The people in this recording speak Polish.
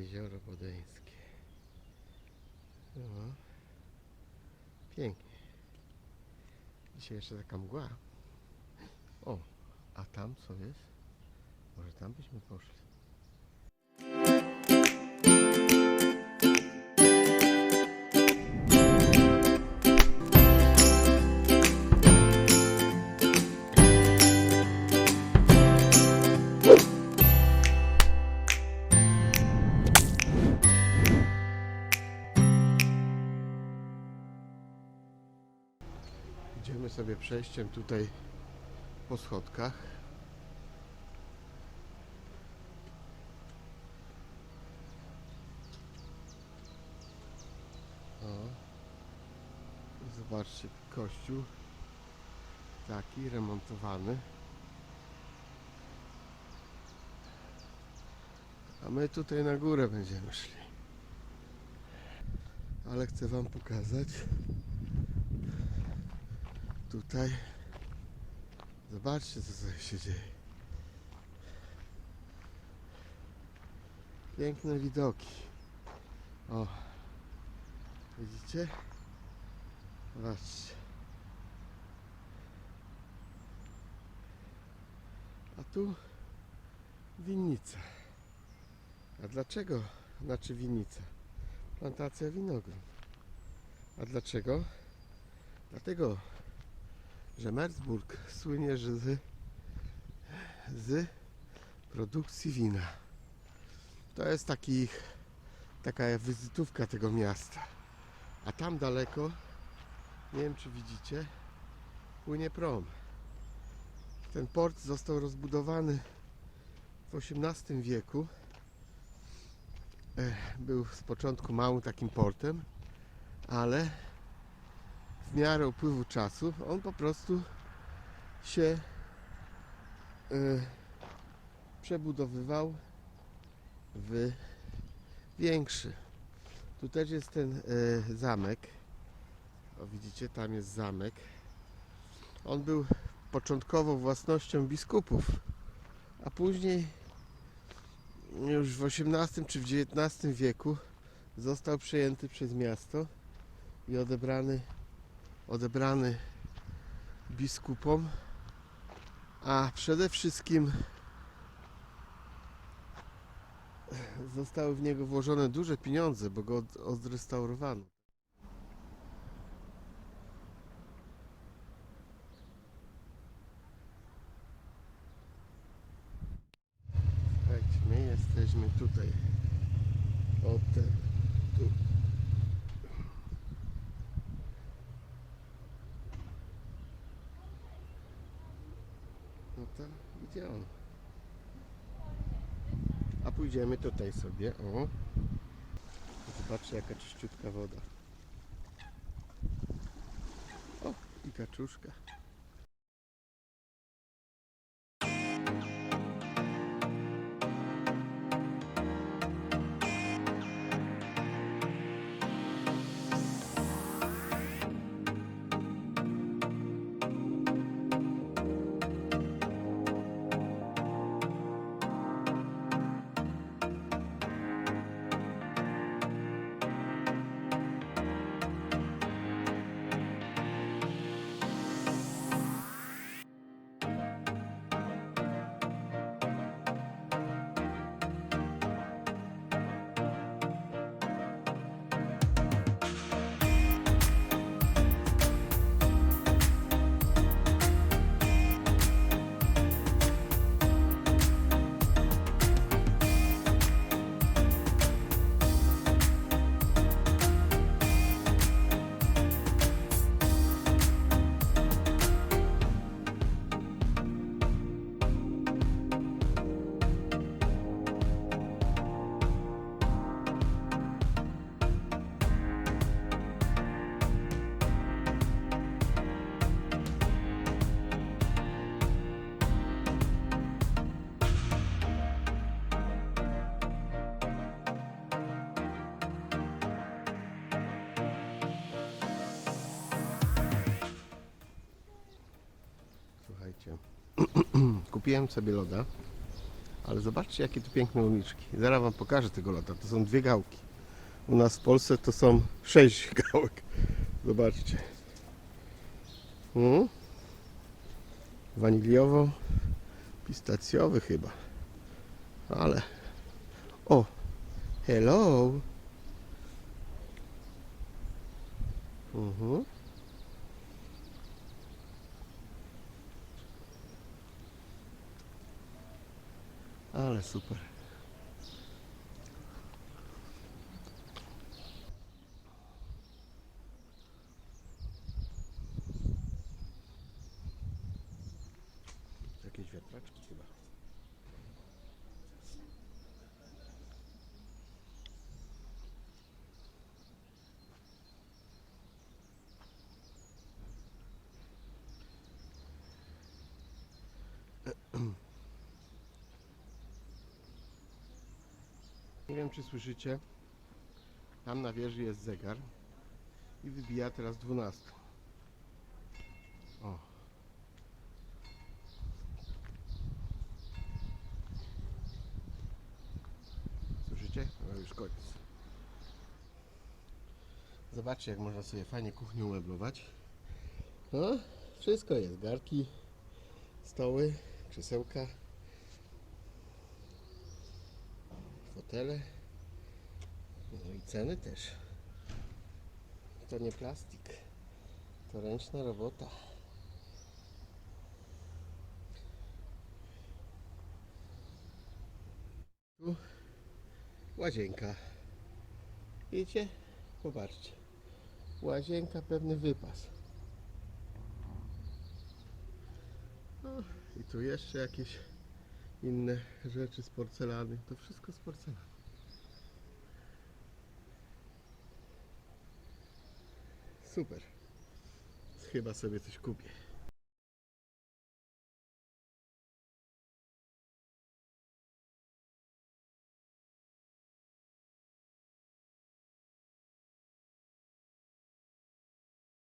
Jezioro Bodeńskie. No. Pięknie. Dzisiaj jeszcze taka mgła. O, a tam co jest? Może tam byśmy poszli. Sobie przejściem tutaj po schodkach. O. Zobaczcie, kościół taki remontowany. A my tutaj na górę będziemy szli. Ale chcę Wam pokazać tutaj. Zobaczcie, co tutaj się dzieje. Piękne widoki. O, widzicie? Zobaczcie. A tu winnica. A dlaczego znaczy winnica? Plantacja winogron. A dlaczego? Dlatego, że Merzburg słynie z, z produkcji wina. To jest taki, taka wizytówka tego miasta. A tam daleko, nie wiem czy widzicie, płynie prom. Ten port został rozbudowany w XVIII wieku. E, Był z początku małym takim portem, ale w miarę upływu czasu on po prostu się e, przebudowywał w większy. Tu też jest ten e, zamek. O, widzicie, tam jest zamek. On był początkowo własnością biskupów, a później już w XVIII czy w XIX wieku został przejęty przez miasto i odebrany odebrany biskupom, a przede wszystkim zostały w niego włożone duże pieniądze, bo go od- odrestaurowano. Słuchajcie, my jesteśmy tutaj. O ten, tu. To idzie on. A pójdziemy tutaj sobie, o. Zobaczcie jaka czyściutka woda. O, i kaczuszka. kupiłem sobie loda, Ale zobaczcie, jakie tu piękne uliczki. Zaraz Wam pokażę tego lata. To są dwie gałki. U nas w Polsce to są sześć gałek. Zobaczcie. Mm? Waniliowo, pistacjowy chyba. Ale. O! Hello! Mhm. Ale super. Jakieś wiatraczki chyba. Nie wiem czy słyszycie. Tam na wieży jest zegar i wybija teraz 12. O. Słyszycie? No już koniec. Zobaczcie jak można sobie fajnie kuchnię umeblować. No, wszystko jest. Garki, stoły, krzesełka, fotele. No i ceny też. To nie plastik. To ręczna robota. Tu łazienka. Widzicie? Popatrzcie. Łazienka, pewny wypas. No, I tu jeszcze jakieś inne rzeczy z porcelany. To wszystko z porcelany. Super. Chyba sobie coś kupię.